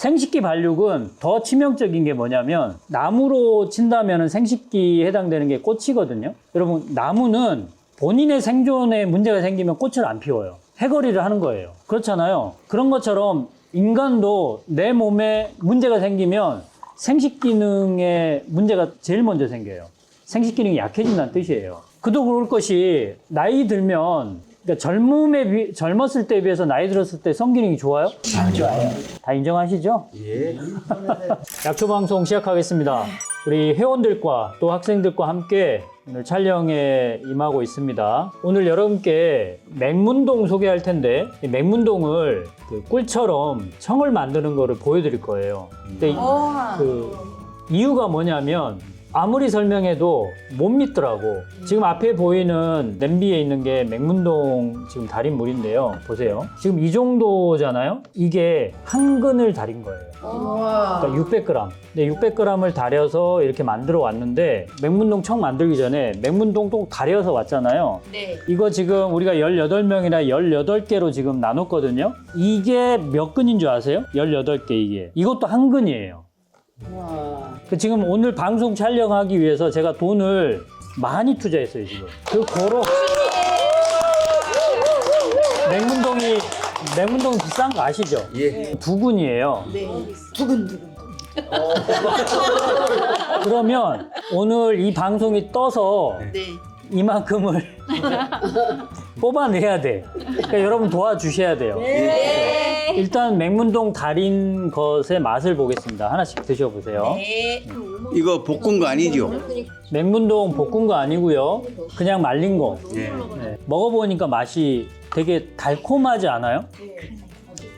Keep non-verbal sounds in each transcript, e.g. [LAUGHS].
생식기 발육은 더 치명적인 게 뭐냐면 나무로 친다면 생식기에 해당되는 게 꽃이거든요. 여러분 나무는 본인의 생존에 문제가 생기면 꽃을 안 피워요. 해거리를 하는 거예요. 그렇잖아요. 그런 것처럼 인간도 내 몸에 문제가 생기면 생식 기능에 문제가 제일 먼저 생겨요. 생식 기능이 약해진다는 뜻이에요. 그도 그럴 것이 나이 들면 그러니까 젊음에 비- 젊었을 때에 비해서 나이 들었을 때 성기능이 좋아요? 안 좋아요. 다 인정하시죠? 예. [LAUGHS] 약초 방송 시작하겠습니다. 우리 회원들과 또 학생들과 함께 오늘 촬영에 임하고 있습니다. 오늘 여러분께 맹문동 소개할 텐데 이 맹문동을 그 꿀처럼 청을 만드는 거를 보여드릴 거예요. 근데 이- 그 이유가 뭐냐면 아무리 설명해도 못 믿더라고. 지금 앞에 보이는 냄비에 있는 게 맹문동 지금 달인 물인데요. 보세요. 지금 이 정도잖아요. 이게 한 근을 달인 거예요. 그러니까 600g. 근데 600g을 달여서 이렇게 만들어 왔는데 맹문동 청 만들기 전에 맹문동 또 달여서 왔잖아요. 네. 이거 지금 우리가 18명이나 18개로 지금 나눴거든요. 이게 몇 근인 줄 아세요? 18개 이게. 이것도 한 근이에요. 그 지금 오늘 방송 촬영하기 위해서 제가 돈을 많이 투자했어요, 지금. 그 고로 맹문동이 맹문동 비싼 거 아시죠? 예. 두 근이에요. 네. 두근두근. [LAUGHS] 그러면 오늘 이 방송이 떠서 네. 이만큼을 [LAUGHS] 뽑아내야 돼. 그러니까 여러분 도와주셔야 돼요. 네. 일단 맹문동 달인 것의 맛을 보겠습니다. 하나씩 드셔보세요. 네. 이거 볶은 거 아니죠? 맹문동 볶은 거 아니고요. 그냥 말린 거. 예. 네. 먹어보니까 맛이 되게 달콤하지 않아요?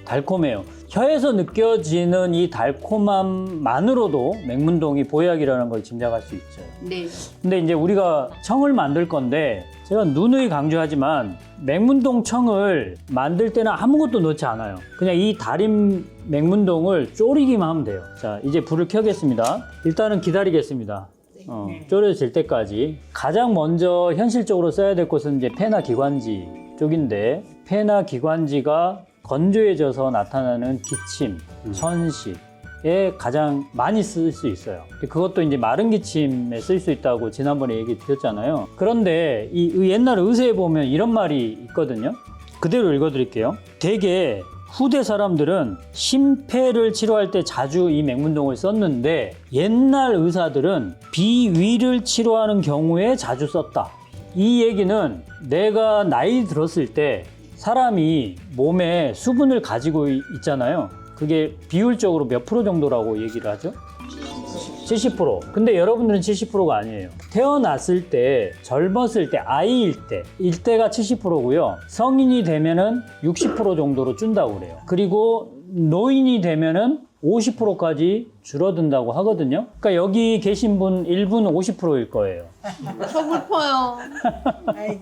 달콤해요. 혀에서 느껴지는 이 달콤함만으로도 맹문동이 보약이라는 걸 짐작할 수 있죠. 네. 근데 이제 우리가 청을 만들 건데 제가 누누이 강조하지만 맹문동 청을 만들 때는 아무것도 넣지 않아요. 그냥 이 달인 맹문동을 졸이기만 하면 돼요. 자, 이제 불을 켜겠습니다. 일단은 기다리겠습니다. 어, 졸여질 때까지. 가장 먼저 현실적으로 써야 될 곳은 이제 폐나 기관지 쪽인데 폐나 기관지가 건조해져서 나타나는 기침, 천식, 에 가장 많이 쓸 수 있어요. 그것도 이제 마른 기침에 쓸 수 있다고 지난번에 얘기 드렸잖아요. 그런데 이 의- 옛날 의세에 보면 이런 말이 있거든요. 그대로 읽어드릴게요. 대개 후대 사람들은 심폐를 치료할 때 자주 이 맹문동을 썼는데 옛날 의사들은 비위를 치료하는 경우에 자주 썼다. 이 얘기는 내가 나이 들었을 때 사람이 몸에 수분을 가지고 이- 있잖아요. 그게 비율적으로 몇 프로 정도라고 얘기를 하죠? 70%. 근데 여러분들은 70%가 아니에요. 태어났을 때, 젊었을 때, 아이일 때, 일때가 70%고요. 성인이 되면은 60% 정도로 준다고 그래요. 그리고 노인이 되면은 50%까지 줄어든다고 하거든요. 그러니까 여기 계신 분 일부는 50%일 거예요. 서글퍼요.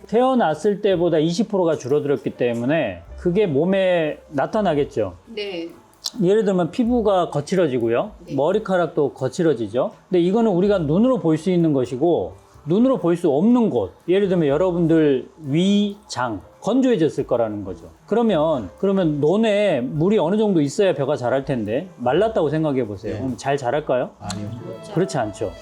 태어났을 때보다 20%가 줄어들었기 때문에 그게 몸에 나타나겠죠. 네. 예를 들면 피부가 거칠어지고요. 머리카락도 거칠어지죠. 근데 이거는 우리가 눈으로 볼 수 있는 것이고 눈으로 볼 수 없는 곳. 예를 들면 여러분들 위, 장 건조해졌을 거라는 거죠. 그러면 그러면 논에 물이 어느 정도 있어야 벼가 자랄 텐데 말랐다고 생각해 보세요. 그럼 잘 자랄까요? 아니요. 그렇지 않죠.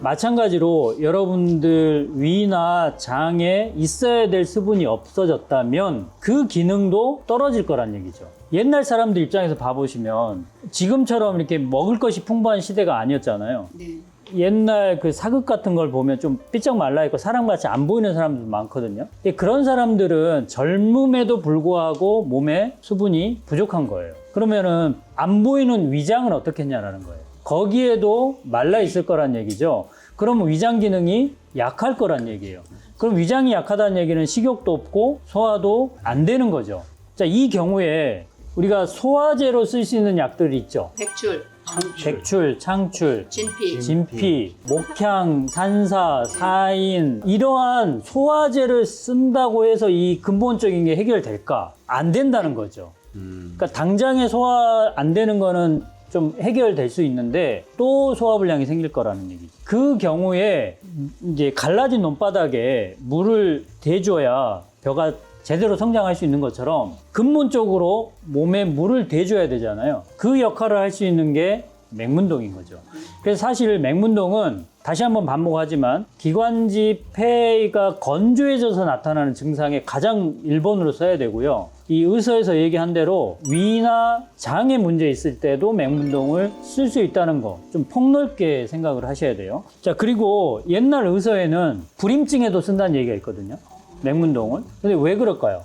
마찬가지로 여러분들 위나 장에 있어야 될 수분이 없어졌다면 그 기능도 떨어질 거란 얘기죠. 옛날 사람들 입장에서 봐보시면 지금처럼 이렇게 먹을 것이 풍부한 시대가 아니었잖아요. 네. 옛날 그 사극 같은 걸 보면 좀 삐쩍 말라있고 사람같이 안 보이는 사람들 많거든요. 근데 그런 사람들은 젊음에도 불구하고 몸에 수분이 부족한 거예요. 그러면은 안 보이는 위장은 어떻게 했냐라는 거예요. 거기에도 말라 있을 거란 얘기죠. 그러면 위장 기능이 약할 거란 얘기예요. 그럼 위장이 약하다는 얘기는 식욕도 없고 소화도 안 되는 거죠. 자, 이 경우에 우리가 소화제로 쓸 수 있는 약들이 있죠. 백 출, 백출, 창출, 진피. 진피, 목향, 산사, 사인 이러한 소화제를 쓴다고 해서 이 근본적인 게 해결될까? 안 된다는 거죠. 음. 그러니까 당장에 소화 안 되는 거는 좀 해결될 수 있는데 또 소화불량이 생길 거라는 얘기죠. 그 경우에 이제 갈라진 논바닥에 물을 대줘야 벼가 제대로 성장할 수 있는 것처럼 근본적으로 몸에 물을 대줘야 되잖아요. 그 역할을 할 수 있는 게 맹문동인 거죠. 그래서 사실 맹문동은 다시 한번 반복하지만 기관지 폐가 건조해져서 나타나는 증상의 가장 1번으로 써야 되고요. 이 의서에서 얘기한 대로 위나 장에 문제 있을 때도 맹문동을 쓸 수 있다는 거 좀 폭넓게 생각을 하셔야 돼요. 자, 그리고 옛날 의서에는 불임증에도 쓴다는 얘기가 있거든요. 맹문동을. 근데 왜 그럴까요?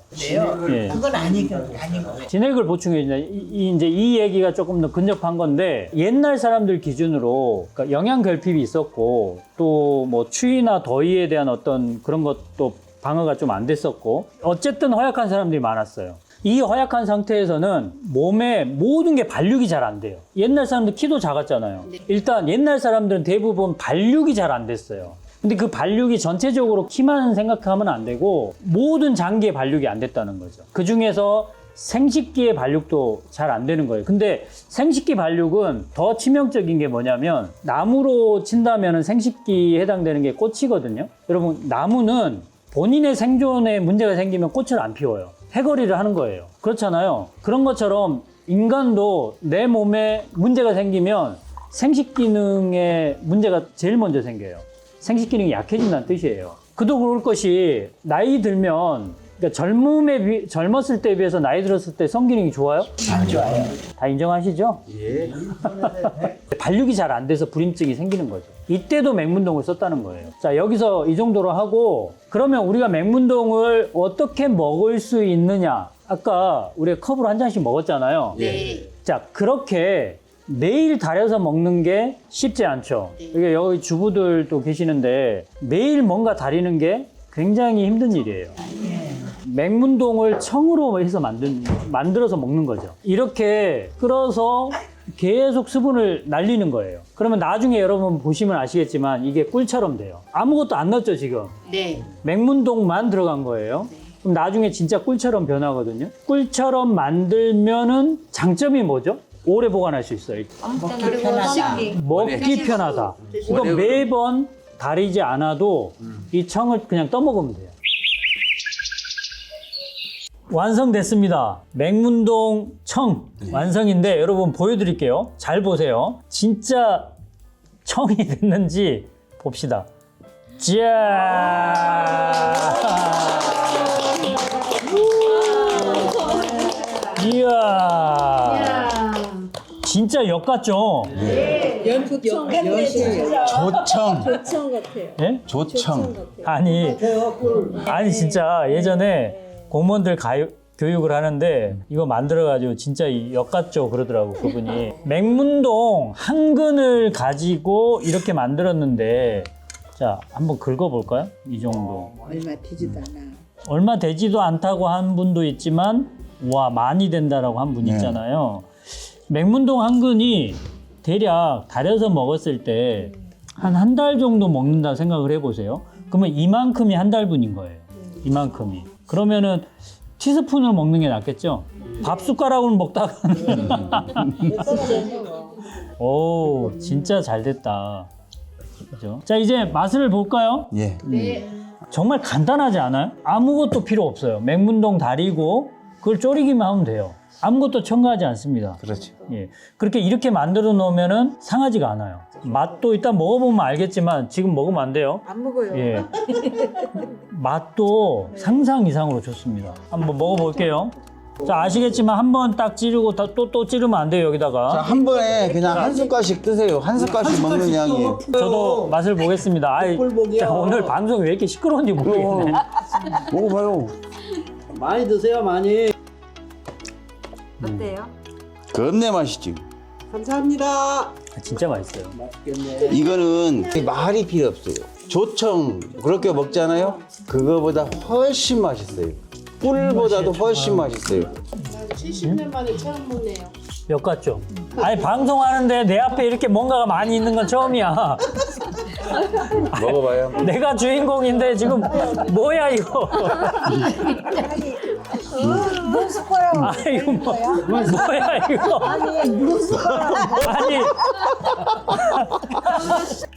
예. 그건 아니, 아닌 거예요. 진액을 보충해 주냐 이, 이- 이제 이 얘기가 조금 더 근접한 건데 옛날 사람들 기준으로 그러니까 영양 결핍이 있었고 또 뭐 추위나 더위에 대한 어떤 그런 것도 방어가 좀 안 됐었고 어쨌든 허약한 사람들이 많았어요. 이 허약한 상태에서는 몸에 모든 게 발육이 잘 안 돼요. 옛날 사람들 키도 작았잖아요. 일단 옛날 사람들은 대부분 발육이 잘 안 됐어요. 근데 그 발육이 전체적으로 키만 생각하면 안 되고 모든 장기의 발육이 안 됐다는 거죠. 그 중에서 생식기의 발육도 잘 안 되는 거예요. 근데 생식기 발육은 더 치명적인 게 뭐냐면 나무로 친다면 생식기에 해당되는 게 꽃이거든요. 여러분 나무는 본인의 생존에 문제가 생기면 꽃을 안 피워요. 해거리를 하는 거예요. 그렇잖아요. 그런 것처럼 인간도 내 몸에 문제가 생기면 생식 기능에 문제가 제일 먼저 생겨요. 생식 기능이 약해진다는 뜻이에요. 그도 그럴 것이 나이 들면 그러니까 젊음에 비, 젊었을 때에 비해서 나이 들었을 때 성기능이 좋아요? 안 좋아요. 다 인정하시죠? 예. [LAUGHS] 발육이 잘 안 돼서 불임증이 생기는 거죠. 이때도 맹문동을 썼다는 거예요. 자, 여기서 이 정도로 하고 그러면 우리가 맹문동을 어떻게 먹을 수 있느냐? 아까 우리가 컵으로 한 잔씩 먹었잖아요. 네. 자, 그렇게 매일 달여서 먹는 게 쉽지 않죠. 이게 여기 주부들도 계시는데 매일 뭔가 다리는 게 굉장히 힘든 일이에요. 맹문동을 청으로 해서 만든, 만들어서 먹는 거죠. 이렇게 끓어서 계속 수분을 날리는 거예요. 그러면 나중에 여러분 보시면 아시겠지만 이게 꿀처럼 돼요. 아무것도 안 넣었죠, 지금. 네. 맹문동만 들어간 거예요. 그럼 나중에 진짜 꿀처럼 변하거든요. 꿀처럼 만들면은 장점이 뭐죠? 오래 보관할 수 있어요. 먹기 편하다. 먹기 편하다. 이거 오래 매번 다리지 않아도 이 청을 그냥 떠먹으면 돼요. 완성됐습니다. 맹문동 청 완성인데 여러분 보여드릴게요. 잘 보세요. 진짜 청이 됐는지 봅시다. 짜 이야. 진짜 역 같죠? 연초청. 조청. 조청 같아요. 예? 조청. 아니, 아니 진짜 예전에 공무원들 가요, 교육을 하는데 이거 만들어가지고 진짜 이 역 같죠 그러더라고 그분이 [LAUGHS] 맹문동 한 근을 가지고 이렇게 만들었는데 자 한번 긁어볼까요? 이 정도 얼마 되지도 않아. 얼마 되지도 않다고 한 분도 있지만 와 많이 된다라고 한분 네. 있잖아요. 맹문동 한 근이 대략 달여서 먹었을 때 한 한 달 정도 먹는다 생각을 해보세요. 그러면 이만큼이 한 달분인 거예요. 이만큼이. 그러면은 티스푼으로 먹는 게 낫겠죠? 밥 숟가락으로 먹다가는 [LAUGHS] 오 진짜 잘 됐다. 그죠? 자 이제 맛을 볼까요? 예. 정말 간단하지 않아요? 아무것도 필요 없어요. 맹문동 다리고 그걸 졸이기만 하면 돼요. 아무것도 첨가하지 않습니다. 그렇죠. 예. 그렇게 이렇게 만들어 놓으면은 상하지가 않아요. 맛도 일단 먹어보면 알겠지만 지금 먹으면 안 돼요. 안 먹어요. 예. 맛도 상상 이상으로 좋습니다. 한번 먹어볼게요. 자, 아시겠지만 한 번 딱 찌르고 또또 찌르면 안 돼요, 자, 여기다가. 한 번에 그냥 한 숟갈씩 드세요. 한 숟갈씩 먹는 양이에요. 저도 맛을 보겠습니다. 아이, 자, 오늘 방송이 왜 이렇게 시끄러운지 모르겠네. 먹어봐요. 많이 드세요 많이 어때요? 겁내 맛있지. 감사합니다 아, 진짜 맛있어요. 맛있겠네 이거는 말이 필요 없어요. 조청 그렇게 먹잖아요. 그거보다 훨씬 맛있어요. 꿀보다도 훨씬 맛있어요. 70년 만에 처음 먹네요 역 같죠? 아니 방송하는데 내 앞에 이렇게 뭔가가 많이 있는 건 처음이야. 먹어봐요. 내가 주인공인데 지금 뭐야 이거? [LAUGHS] 뭔 숟가락 아 이거 뭐, 뭐야 이거? 아니 무슨 숟가락 아니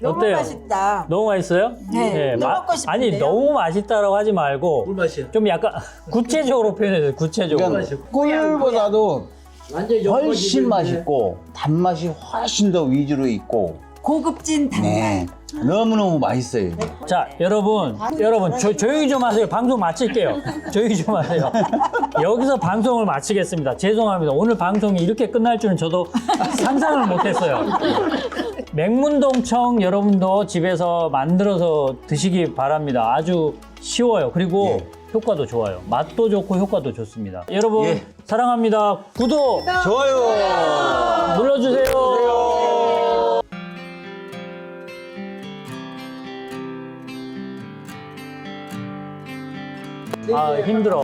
너무 어때요? 맛있다. 너무 맛있어요? 네, 또 마- 먹고 싶은데요? 아니 너무 맛있다라고 하지 말고 꿀맛이요. 좀 약간 구체적으로 표현해요. 구체적으로. 그러니까 꿀보다도 완전 훨씬 맛있고 단맛이 훨씬 더 위주로 있고 고급진 단맛. 네. 너무너무 맛있어요. 자, 여러분, 여러분 조, 조용히 좀 하세요. 방송 마칠게요. [LAUGHS] 조용히 좀 하세요. 여기서 방송을 마치겠습니다. 죄송합니다. 오늘 방송이 이렇게 끝날 줄은 저도 상상을 못했어요. 맹문동청 여러분도 집에서 만들어서 드시기 바랍니다. 아주 쉬워요. 그리고 예. 효과도 좋아요. 맛도 좋고 효과도 좋습니다. 여러분 예. 사랑합니다. 구독 좋아요. 눌러주세요. 아 힘들어.